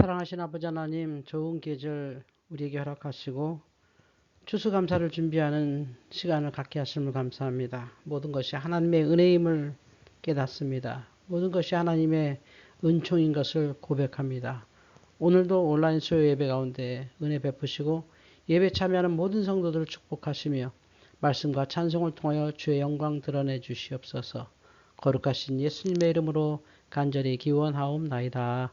사랑하신 아버지 하나님, 좋은 계절 우리에게 허락하시고 추수감사를 준비하는 시간을 갖게 하심을 감사합니다. 모든 것이 하나님의 은혜임을 깨닫습니다. 모든 것이 하나님의 은총인 것을 고백합니다. 오늘도 온라인 수요 예배 가운데 은혜 베푸시고 예배 참여하는 모든 성도들을 축복하시며 말씀과 찬송을 통하여 주의 영광 드러내 주시옵소서. 거룩하신 예수님의 이름으로 간절히 기원하옵나이다.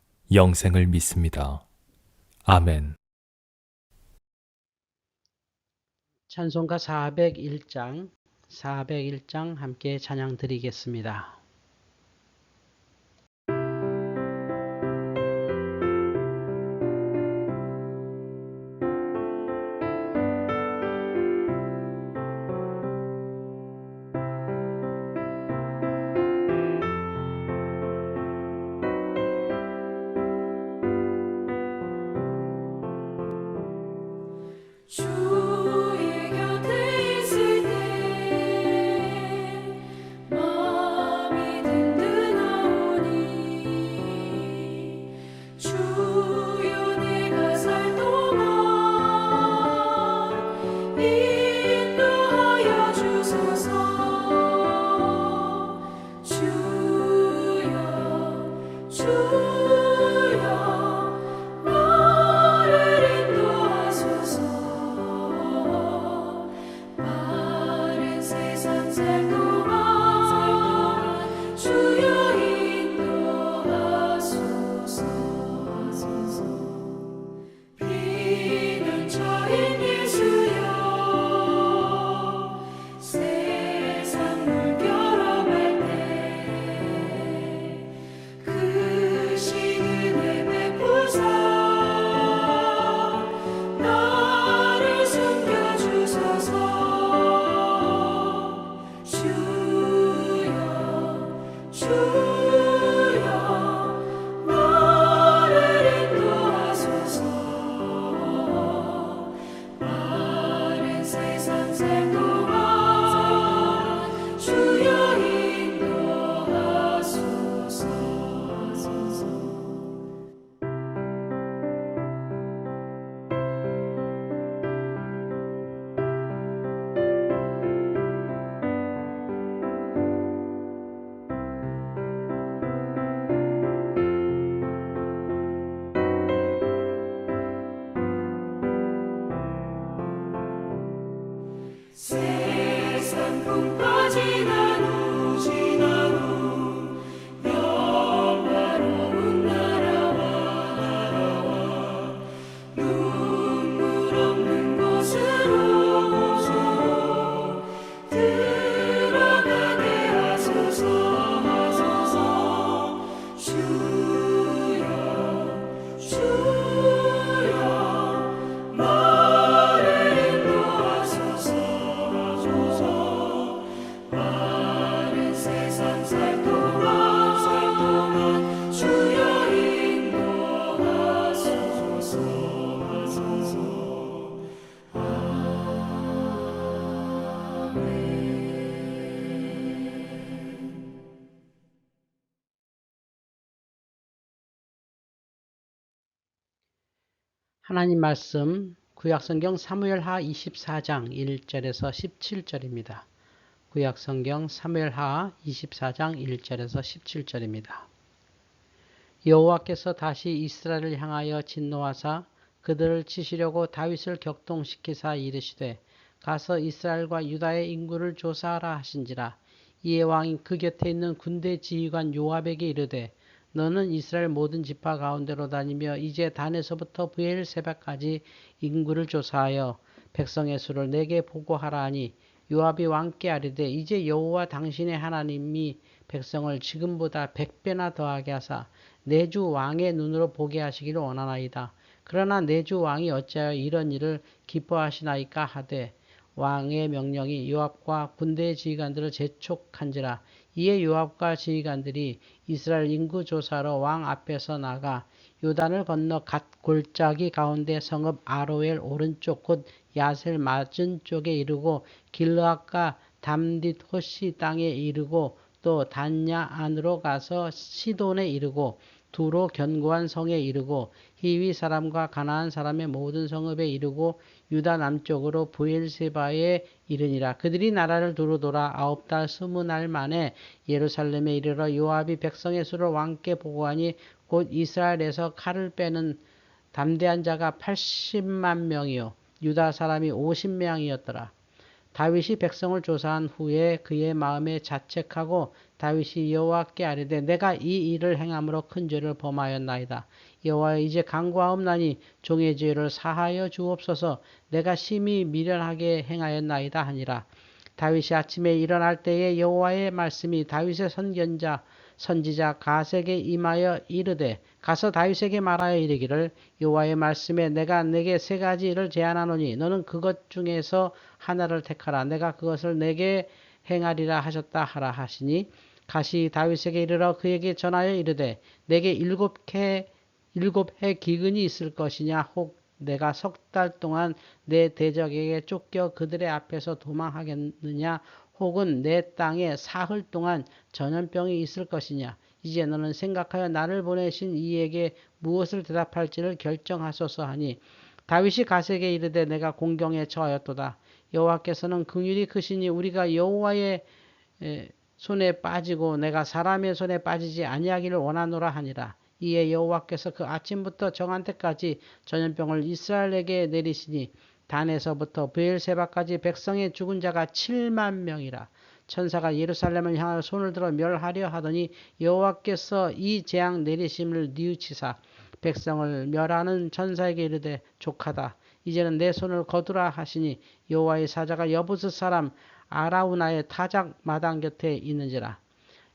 영생을 믿습니다. 아멘. 찬송가 401장, 401장 함께 찬양 드리겠습니다. 하나님 말씀 구약성경 사무엘하 24장 1절에서 17절입니다. 구약성경 사무엘하 24장 1절에서 17절입니다. 여호와께서 다시 이스라엘을 향하여 진노하사 그들을 치시려고 다윗을 격동시키사 이르시되 가서 이스라엘과 유다의 인구를 조사하라 하신지라 이에 왕이 그 곁에 있는 군대 지휘관 요압에게 이르되 너는 이스라엘 모든 지파 가운데로 다니며 이제 단에서부터 부엘세바까지 인구를 조사하여 백성의 수를 내게 보고하라 하니 요압이 왕께 아뢰되 이제 여호와 당신의 하나님이 백성을 지금보다 백배나 더하게 하사 내주 왕의 눈으로 보게 하시기를 원하나이다. 그러나 내주 왕이 어찌하여 이런 일을 기뻐하시나이까 하되 왕의 명령이 요압과 군대 지휘관들을 재촉한지라 이에 요압과 지휘관들이 이스라엘 인구 조사로 왕 앞에서 나가 요단을 건너 갓 골짜기 가운데 성읍 아로엘 오른쪽 곧 야셀 맞은 쪽에 이르고 길르앗과 담딧 호시 땅에 이르고 또 단야 안으로 가서 시돈에 이르고 두로 견고한 성에 이르고 히위 사람과 가나안 사람의 모든 성읍에 이르고 유다 남쪽으로 부엘세바에 이르니라 그들이 나라를 두루 돌아 아홉 달 스무 날 만에 예루살렘에 이르러 요압이 백성의 수를 왕께 보고하니 곧 이스라엘에서 칼을 빼는 담대한 자가 80만 명이요 유다 사람이 50명이었더라. 다윗이 백성을 조사한 후에 그의 마음에 자책하고 다윗이 여호와께 아뢰되 내가 이 일을 행함으로 큰 죄를 범하였나이다. 여호와여 이제 간구하옵나니 종의 죄를 사하여 주옵소서 내가 심히 미련하게 행하였나이다 하니라. 다윗이 아침에 일어날 때에 여호와의 말씀이 다윗의 선견자 선지자 가색에 임하여 이르되 가서 다윗에게 말하여 이르기를 여호와의 말씀에 내가 내게 세 가지 일을 제안하노니 너는 그것 중에서 하나를 택하라. 내가 그것을 내게 행하리라 하셨다 하라 하시니 가시 다윗에게 이르러 그에게 전하여 이르되 내게 일곱 해 일곱 해 기근이 있을 것이냐? 혹 내가 석 달 동안 내 대적에게 쫓겨 그들의 앞에서 도망하겠느냐? 혹은 내 땅에 사흘 동안 전염병이 있을 것이냐 이제 너는 생각하여 나를 보내신 이에게 무엇을 대답할지를 결정하소서 하니 다윗이 가세에게 이르되 내가 공경에 처하였도다. 여호와께서는 긍휼이 크시니 우리가 여호와의 에, 손에 빠지고 내가 사람의 손에 빠지지 아니하기를 원하노라 하니라. 이에 여호와께서 그 아침부터 정한 때까지 전염병을 이스라엘에게 내리시니 단에서부터 브엘세바까지 백성의 죽은 자가 7만 명이라 천사가 예루살렘을 향하여 손을 들어 멸하려 하더니 여호와께서 이 재앙 내리심을 뉘우치사 백성을 멸하는 천사에게 이르되 족하다. 이제는 내 손을 거두라 하시니 여호와의 사자가 여부스 사람 아라우나의 타작 마당 곁에 있는지라.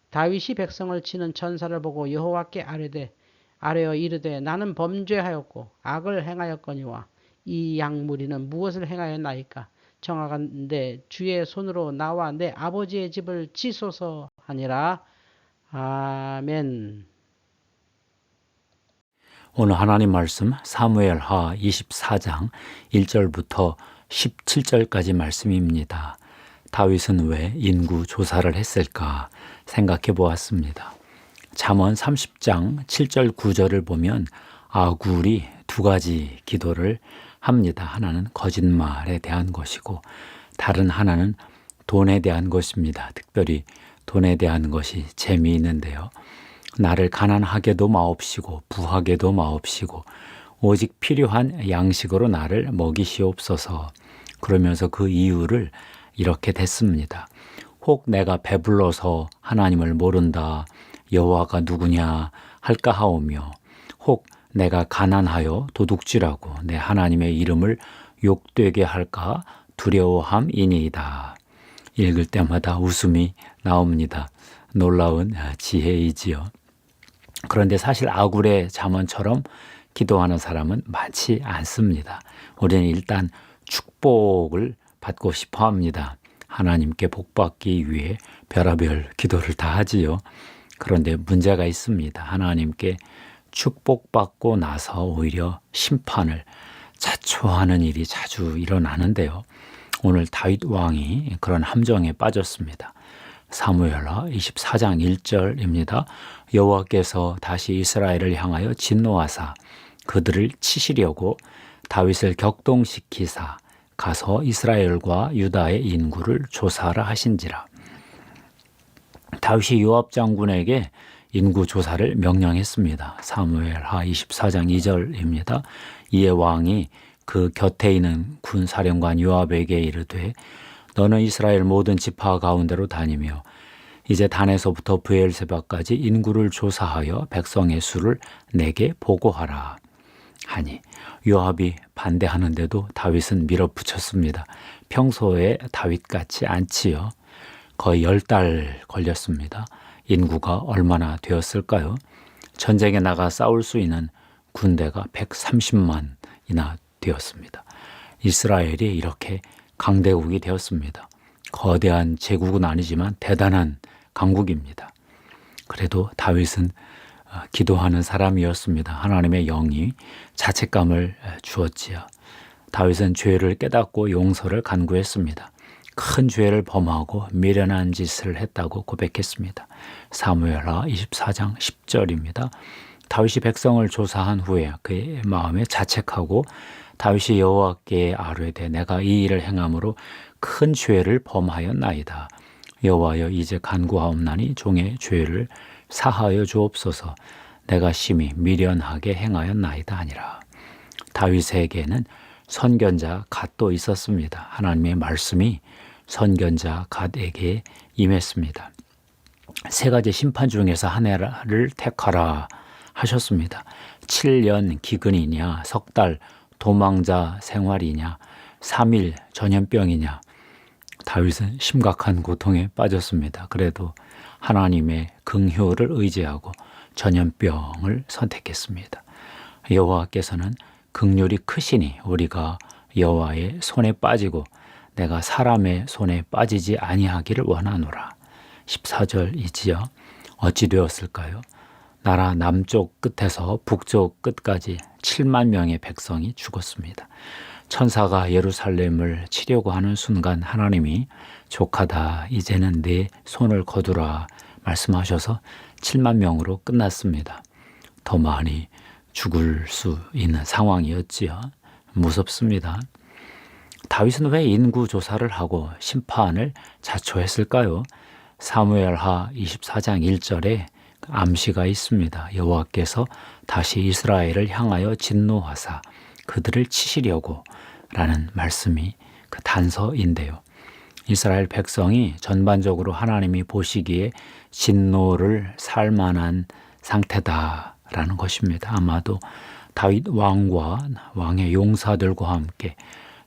다윗이 백성을 치는 천사를 보고 여호와께 아뢰되 아뢰어 이르되 나는 범죄하였고 악을 행하였거니와 이 양무리는 무엇을 행하였나이까 정하건대 주의 손으로 나와 내 아버지의 집을 치소서 하니라 아멘 오늘 하나님 말씀 사무엘 하 24장 1절부터 17절까지 말씀입니다. 다윗은 왜 인구 조사를 했을까 생각해 보았습니다. 잠언 30장 7절 9절을 보면 아굴이 두 가지 기도를 합니다. 하나는 거짓말에 대한 것이고 다른 하나는 돈에 대한 것입니다. 특별히 돈에 대한 것이 재미있는데요. 나를 가난하게도 마옵시고 부하게도 마옵시고 오직 필요한 양식으로 나를 먹이시옵소서. 그러면서 그 이유를 이렇게 됐습니다. 혹 내가 배불러서 하나님을 모른다. 여호와가 누구냐 할까 하오며 혹 내가 가난하여 도둑질하고 내 하나님의 이름을 욕되게 할까 두려워함이니이다. 읽을 때마다 웃음이 나옵니다. 놀라운 지혜이지요. 그런데 사실 아굴의 잠언처럼 기도하는 사람은 많지 않습니다. 우리는 일단 축복을 받고 싶어 합니다. 하나님께 복받기 위해 별하별 기도를 다 하지요. 그런데 문제가 있습니다. 하나님께 축복받고 나서 오히려 심판을 자초하는 일이 자주 일어나는데요. 오늘 다윗 왕이 그런 함정에 빠졌습니다. 사무엘하 24장 1절입니다. 여호와께서 다시 이스라엘을 향하여 진노하사 그들을 치시려고 다윗을 격동시키사 가서 이스라엘과 유다의 인구를 조사하라 하신지라. 다윗이 요압 장군에게 인구 조사를 명령했습니다. 사무엘하 24장 2절입니다. 이에 왕이 그 곁에 있는 군 사령관 요압에게 이르되 너는 이스라엘 모든 지파 가운데로 다니며 이제 단에서부터 브엘세바까지 인구를 조사하여 백성의 수를 내게 보고하라. 하니 요압이 반대하는데도 다윗은 밀어붙였습니다. 평소에 다윗 같지 않지요. 거의 열 달 걸렸습니다. 인구가 얼마나 되었을까요? 전쟁에 나가 싸울 수 있는 군대가 130만이나 되었습니다. 이스라엘이 이렇게 강대국이 되었습니다. 거대한 제국은 아니지만 대단한 강국입니다. 그래도 다윗은 어, 기도하는 사람이었습니다. 하나님의 영이 자책감을 주었지요. 다윗은 죄를 깨닫고 용서를 간구했습니다. 큰 죄를 범하고 미련한 짓을 했다고 고백했습니다. 사무엘하 24장 10절입니다. 다윗이 백성을 조사한 후에 그의 마음에 자책하고 다윗이 여호와께 아뢰되 내가 이 일을 행함으로 큰 죄를 범하였나이다. 여호와여 이제 간구하옵나니 종의 죄를 사하여 주옵소서. 내가 심히 미련하게 행하였나이다 하니라. 다윗에게는 선견자 갓도 있었습니다. 하나님의 말씀이 선견자 갓에게 임했습니다. 세 가지 심판 중에서 한 해를 택하라 하셨습니다. 7년 기근이냐, 석 달 도망자 생활이냐, 3일 전염병이냐. 다윗은 심각한 고통에 빠졌습니다. 그래도 하나님의 긍휼을 의지하고 전염병을 선택했습니다. 여호와께서는 긍휼이 크시니 우리가 여호와의 손에 빠지고 내가 사람의 손에 빠지지 아니하기를 원하노라. 14절이지요. 어찌 되었을까요? 나라 남쪽 끝에서 북쪽 끝까지 7만 명의 백성이 죽었습니다. 천사가 예루살렘을 치려고 하는 순간 하나님이 족하다 이제는 내 손을 거두라 말씀하셔서 7만 명으로 끝났습니다. 더 많이 죽을 수 있는 상황이었지요. 무섭습니다. 다윗은 왜 인구 조사를 하고 심판을 자초했을까요? 사무엘하 24장 1절에 암시가 있습니다. 여호와께서 다시 이스라엘을 향하여 진노하사 그들을 치시려고 라는 말씀이 그 단서인데요. 이스라엘 백성이 전반적으로 하나님이 보시기에 진노를 살 만한 상태다라는 것입니다. 아마도 다윗 왕과 왕의 용사들과 함께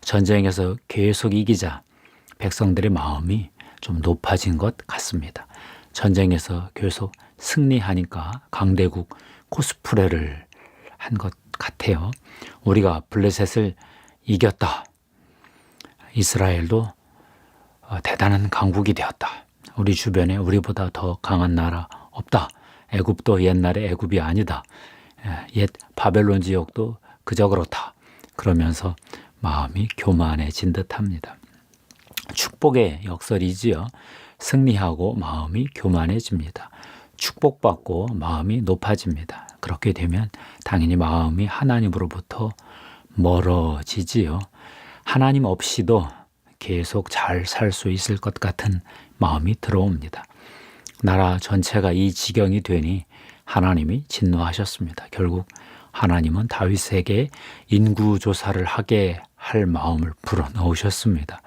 전쟁에서 계속 이기자 백성들의 마음이 좀 높아진 것 같습니다. 전쟁에서 계속 승리하니까 강대국 코스프레를 한 것 같아요. 우리가 블레셋을 이겼다. 이스라엘도 어, 대단한 강국이 되었다. 우리 주변에 우리보다 더 강한 나라 없다. 애굽도 옛날의 애굽이 아니다. 예, 옛 바벨론 지역도 그저 그렇다. 그러면서 마음이 교만해진 듯합니다. 축복의 역설이지요. 승리하고 마음이 교만해집니다. 축복받고 마음이 높아집니다. 그렇게 되면 당연히 마음이 하나님으로부터 멀어지지요. 하나님 없이도 계속 잘 살 수 있을 것 같은 마음이 들어옵니다. 나라 전체가 이 지경이 되니 하나님이 진노하셨습니다. 결국 하나님은 다윗에게 인구 조사를 하게 할 마음을 불어넣으셨습니다.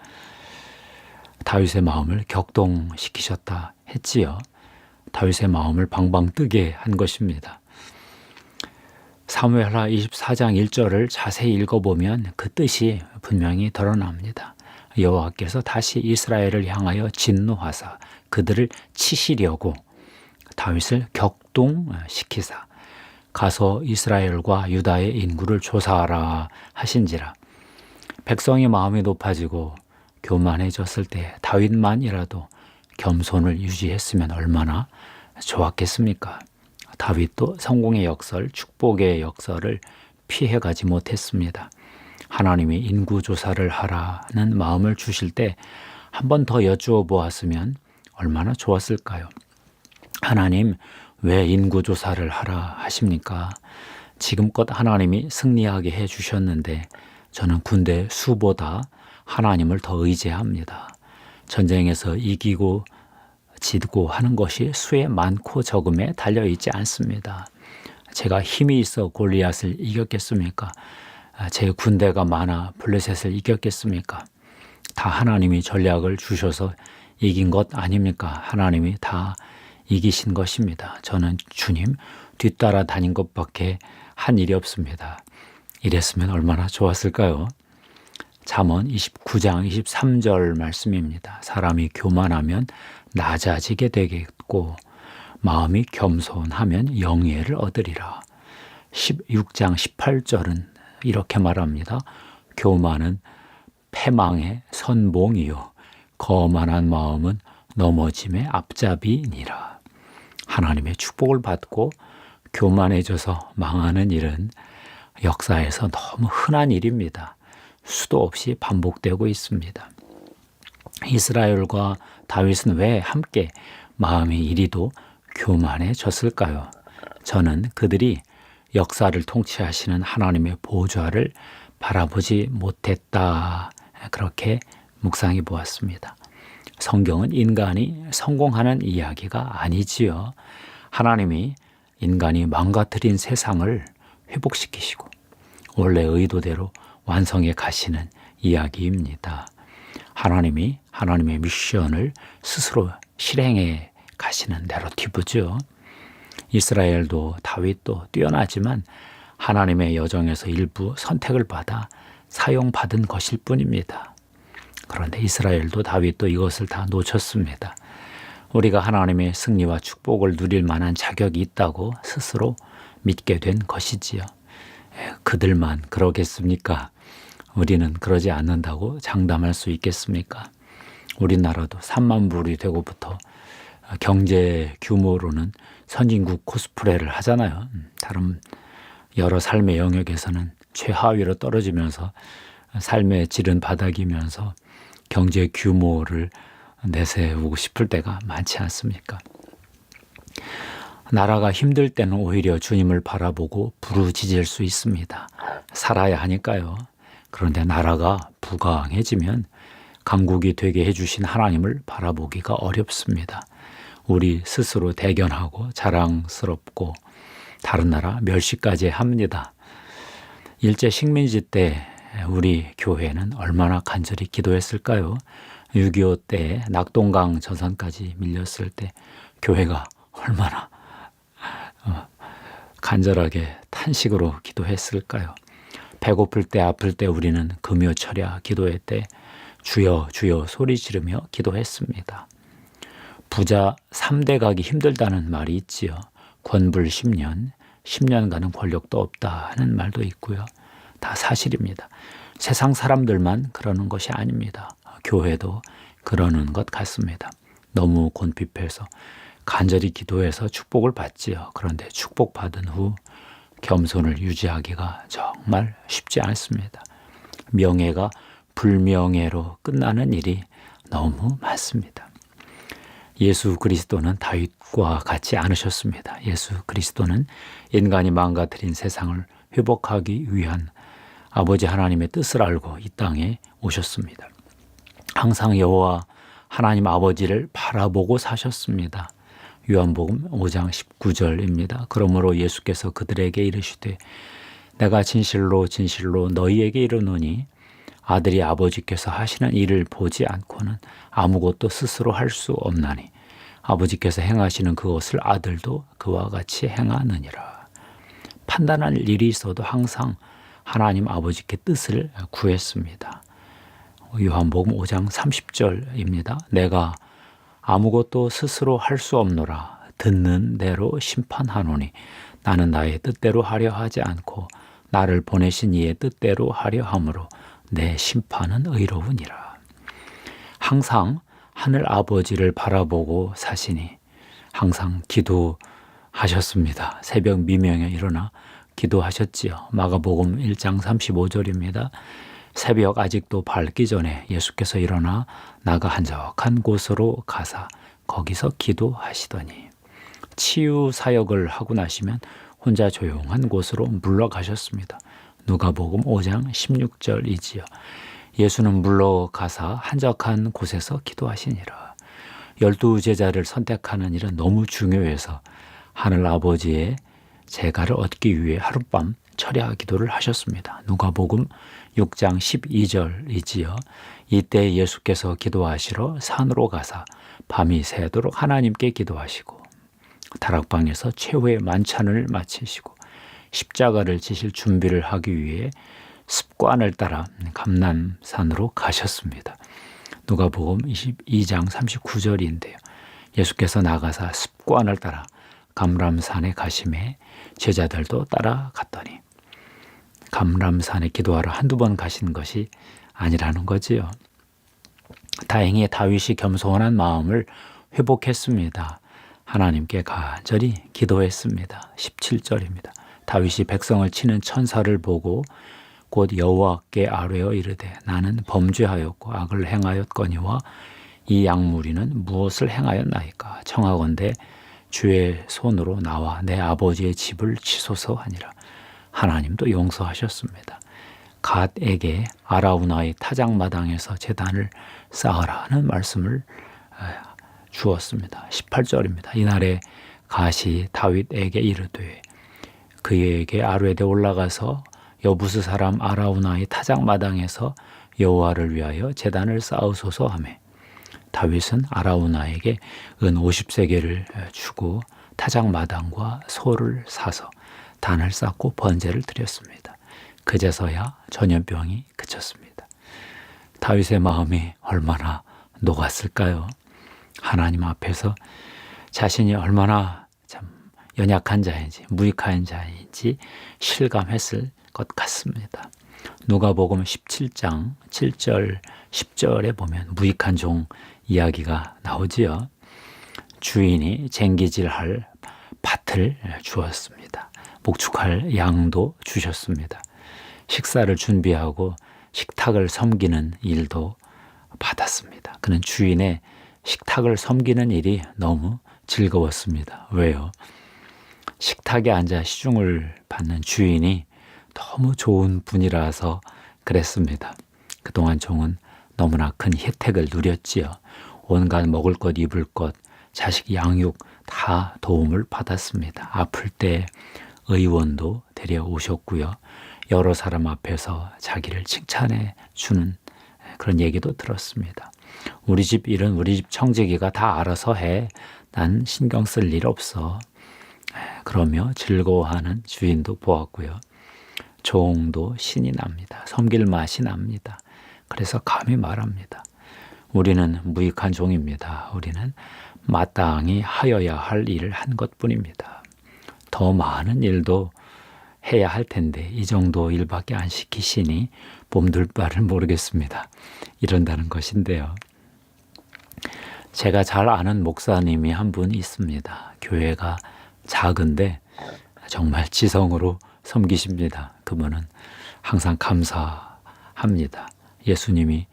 다윗의 마음을 격동시키셨다 했지요. 다윗의 마음을 방방 뜨게 한 것입니다. 사무엘하 24장 1절을 자세히 읽어보면 그 뜻이 분명히 드러납니다. 여호와께서 다시 이스라엘을 향하여 진노하사 그들을 치시려고 다윗을 격동시키사 가서 이스라엘과 유다의 인구를 조사하라 하신지라 백성의 마음이 높아지고 교만해졌을 때 다윗만이라도 겸손을 유지했으면 얼마나 좋았겠습니까? 다윗도 성공의 역설, 축복의 역설을 피해가지 못했습니다. 하나님이 인구 조사를 하라는 마음을 주실 때 한 번 더 여쭈어 보았으면 얼마나 좋았을까요? 하나님, 왜 인구조사를 하라 하십니까? 지금껏 하나님이 승리하게 해 주셨는데 저는 군대 수보다 하나님을 더 의지합니다. 전쟁에서 이기고 지고 하는 것이 수의 많고 적음에 달려 있지 않습니다. 제가 힘이 있어 골리앗을 이겼겠습니까? 아, 제 군대가 많아 블레셋을 이겼겠습니까? 다 하나님이 전략을 주셔서 이긴 것 아닙니까? 하나님이 다 이기신 것입니다. 저는 주님 뒤따라 다닌 것밖에 한 일이 없습니다. 이랬으면 얼마나 좋았을까요? 잠언 29장 23절 말씀입니다. 사람이 교만하면 낮아지게 되겠고 마음이 겸손하면 영예를 얻으리라. 16장 18절은 이렇게 말합니다. 교만은 패망의 선봉이요 거만한 마음은 넘어짐의 앞잡이니라. 하나님의 축복을 받고 교만해져서 망하는 일은 역사에서 너무 흔한 일입니다. 수도 없이 반복되고 있습니다. 이스라엘과 다윗은 왜 함께 마음이 이리도 교만해졌을까요? 저는 그들이 역사를 통치하시는 하나님의 보좌를 바라보지 못했다. 그렇게 묵상해 보았습니다. 성경은 인간이 성공하는 이야기가 아니지요. 하나님이 인간이 망가뜨린 세상을 회복시키시고 원래 의도대로 완성해 가시는 이야기입니다. 하나님이 하나님의 미션을 스스로 실행해 가시는 내러티브죠. 이스라엘도 다윗도 뛰어나지만 하나님의 여정에서 일부 선택을 받아 사용받은 것일 뿐입니다. 그런데 이스라엘도 다윗도 이것을 다 놓쳤습니다. 우리가 하나님의 승리와 축복을 누릴 만한 자격이 있다고 스스로 믿게 된 것이지요. 에, 그들만 그러겠습니까? 우리는 그러지 않는다고 장담할 수 있겠습니까? 우리나라도 3만 불이 되고부터 경제 규모로는 선진국 코스프레를 하잖아요. 음, 다른 여러 삶의 영역에서는 최하위로 떨어지면서 삶의 질은 바닥이면서 경제 규모를 내세우고 싶을 때가 많지 않습니까? 나라가 힘들 때는 오히려 주님을 바라보고 부르짖을 수 있습니다. 살아야 하니까요. 그런데 나라가 부강해지면 강국이 되게 해주신 하나님을 바라보기가 어렵습니다. 우리 스스로 대견하고 자랑스럽고 다른 나라 멸시까지 합니다. 일제 식민지 때 우리 교회는 얼마나 간절히 기도했을까요? 6.25 때 낙동강 전선까지 밀렸을 때 교회가 얼마나 어, 간절하게 탄식으로 기도했을까요? 배고플 때 아플 때 우리는 금요 철야 기도회 때 주여 주여 소리 지르며 기도했습니다. 부자 3대 가기 힘들다는 말이 있지요. 권불 10년, 10년간은 권력도 없다는 말도 있고요. 다 사실입니다. 세상 사람들만 그러는 것이 아닙니다. 교회도 그러는 것 같습니다. 너무 곤핍해서 간절히 기도해서 축복을 받지요. 그런데 축복받은 후 겸손을 유지하기가 정말 쉽지 않습니다. 명예가 불명예로 끝나는 일이 너무 많습니다. 예수 그리스도는 다윗과 같지 않으셨습니다. 예수 그리스도는 인간이 망가뜨린 세상을 회복하기 위한 아버지 하나님의 뜻을 알고 이 땅에 오셨습니다. 항상 여호와 하나님 아버지를 바라보고 사셨습니다. 요한복음 5장 19절입니다. 그러므로 예수께서 그들에게 이르시되 내가 진실로 진실로 너희에게 이르노니 아들이 아버지께서 하시는 일을 보지 않고는 아무것도 스스로 할 수 없나니 아버지께서 행하시는 그것을 아들도 그와 같이 행하느니라. 판단할 일이 있어도 항상 하나님 아버지께 뜻을 구했습니다. 요한복음 5장 30절입니다. 내가 아무것도 스스로 할 수 없노라. 듣는 대로 심판하노니 나는 나의 뜻대로 하려 하지 않고 나를 보내신 이의 뜻대로 하려 함으로 내 심판은 의로우니라. 항상 하늘 아버지를 바라보고 사시니 항상 기도하셨습니다. 새벽 미명에 일어나 기도하셨지요. 마가복음 1장 35절입니다. 새벽 아직도 밝기 전에 예수께서 일어나 나가 한적한 곳으로 가사 거기서 기도하시더니 치유 사역을 하고 나시면 혼자 조용한 곳으로 물러가셨습니다. 누가복음 5장 16절이지요. 예수는 물러가사 한적한 곳에서 기도하시니라. 열두 제자를 선택하는 일은 너무 중요해서 하늘 아버지의 제가를 얻기 위해 하룻밤 철야 기도를 하셨습니다. 누가복음 6장 12절이지요. 이때 예수께서 기도하시러 산으로 가사 밤이 새도록 하나님께 기도하시고 다락방에서 최후의 만찬을 마치시고 십자가를 지실 준비를 하기 위해 습관을 따라 감남산으로 가셨습니다. 누가복음 22장 39절인데요. 예수께서 나가사 습관을 따라 감람산에 가심에 제자들도 따라갔더니 감람산에 기도하러 한두 번 가신 것이 아니라는 거지요. 다행히 다윗이 겸손한 마음을 회복했습니다. 하나님께 간절히 기도했습니다. 17절입니다. 다윗이 백성을 치는 천사를 보고 곧 여호와께 아뢰어 이르되 나는 범죄하였고 악을 행하였거니와 이 약무리는 무엇을 행하였나이까 청하건대 주의 손으로 나와 내 아버지의 집을 치소서 하니라 하나님도 용서하셨습니다. 갓에게 아라우나의 타작마당에서 재단을 쌓으라는 말씀을 아, 주었습니다. 18절입니다. 이날에 갓이 다윗에게 이르되 그에게 아뢰되 올라가서 여부스 사람 아라우나의 타작마당에서 여호와를 위하여 재단을 쌓으소서 하매 다윗은 아라우나에게 은 50세계를 주고 타작 마당과 소를 사서 단을 쌓고 번제를 드렸습니다. 그제서야 전염병이 그쳤습니다. 다윗의 마음이 얼마나 녹았을까요? 하나님 앞에서 자신이 얼마나 참 연약한 자인지 무익한 자인지 실감했을 것 같습니다. 누가복음 17장 7절 10절에 보면 무익한 종 이야기가 나오지요. 주인이 쟁기질할 밭을 주었습니다. 목축할 양도 주셨습니다. 식사를 준비하고 식탁을 섬기는 일도 받았습니다. 그는 주인의 식탁을 섬기는 일이 너무 즐거웠습니다. 왜요? 식탁에 앉아 시중을 받는 주인이 너무 좋은 분이라서 그랬습니다. 그동안 종은 너무나 큰 혜택을 누렸지요. 온갖 먹을 것, 입을 것, 자식 양육 다 도움을 받았습니다. 아플 때 의원도 데려오셨고요. 여러 사람 앞에서 자기를 칭찬해 주는 그런 얘기도 들었습니다. 우리 집 일은 우리 집 청지기가 다 알아서 해. 난 신경 쓸 일 없어. 그러며 즐거워하는 주인도 보았고요. 종도 신이 납니다. 섬길 맛이 납니다. 그래서 감히 말합니다. 우리는 무익한 종입니다. 우리는 마땅히 하여야 할 일을 한 것뿐입니다. 더 많은 일도 해야 할 텐데 이 정도 일밖에 안 시키시니 몸둘 바를 모르겠습니다. 이런다는 것인데요. 제가 잘 아는 목사님이 한 분 있습니다. 교회가 작은데 정말 지성으로 섬기십니다. 그분은 항상 감사합니다. 예수님이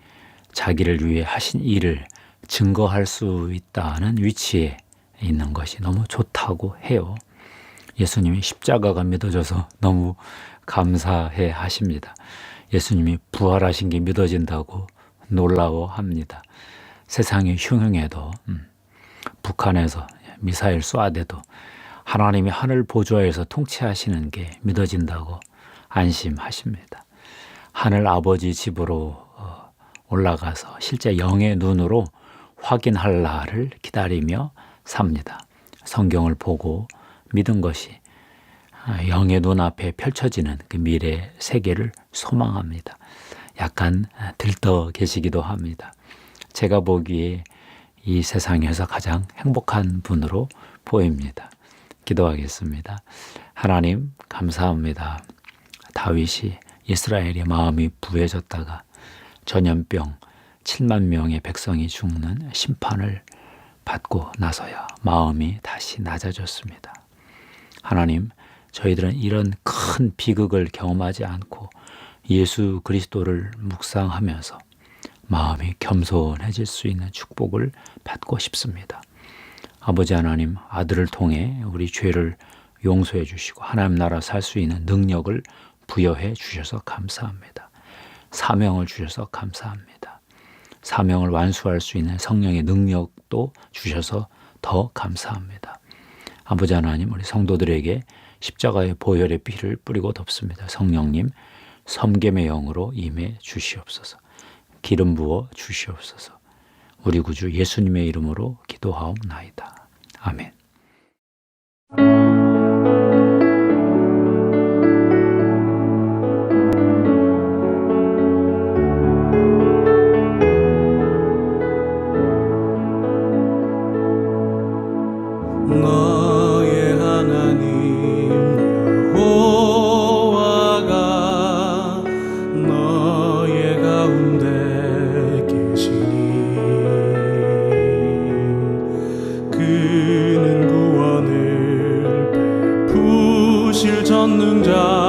자기를 위해 하신 일을 증거할 수 있다는 위치에 있는 것이 너무 좋다고 해요. 예수님이 십자가가 믿어져서 너무 감사해 하십니다. 예수님이 부활하신 게 믿어진다고 놀라워합니다. 세상이 흉흉해도 음, 북한에서 미사일 쏴대도 하나님이 하늘 보좌에서 통치하시는 게 믿어진다고 안심하십니다. 하늘 아버지 집으로 어, 올라가서 실제 영의 눈으로 확인할 날을 기다리며 삽니다. 성경을 보고 믿은 것이 아, 영의 눈앞에 펼쳐지는 그 미래 세계를 소망합니다. 약간 들떠 계시기도 합니다. 제가 보기에 이 세상에서 가장 행복한 분으로 보입니다. 기도하겠습니다. 하나님, 감사합니다. 다윗이 이스라엘의 마음이 부해졌다가 전염병 7만 명의 백성이 죽는 심판을 받고 나서야 마음이 다시 낮아졌습니다. 하나님, 저희들은 이런 큰 비극을 경험하지 않고 예수 그리스도를 묵상하면서 마음이 겸손해질 수 있는 축복을 받고 싶습니다. 아버지 하나님, 아들을 통해 우리 죄를 용서해 주시고 하나님 나라 살 수 있는 능력을 부여해 주셔서 감사합니다. 사명을 주셔서 감사합니다. 사명을 완수할 수 있는 성령의 능력도 주셔서 더 감사합니다. 아버지 하나님 우리 성도들에게 십자가의 보혈의 피를 뿌리고 덮습니다. 성령님 섬김의 영으로 임해 주시옵소서. 기름 부어 주시옵소서. 우리 구주 예수님의 이름으로 기도하옵나이다. 아멘. 그는 구원을 베푸실 전능자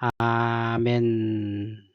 아멘.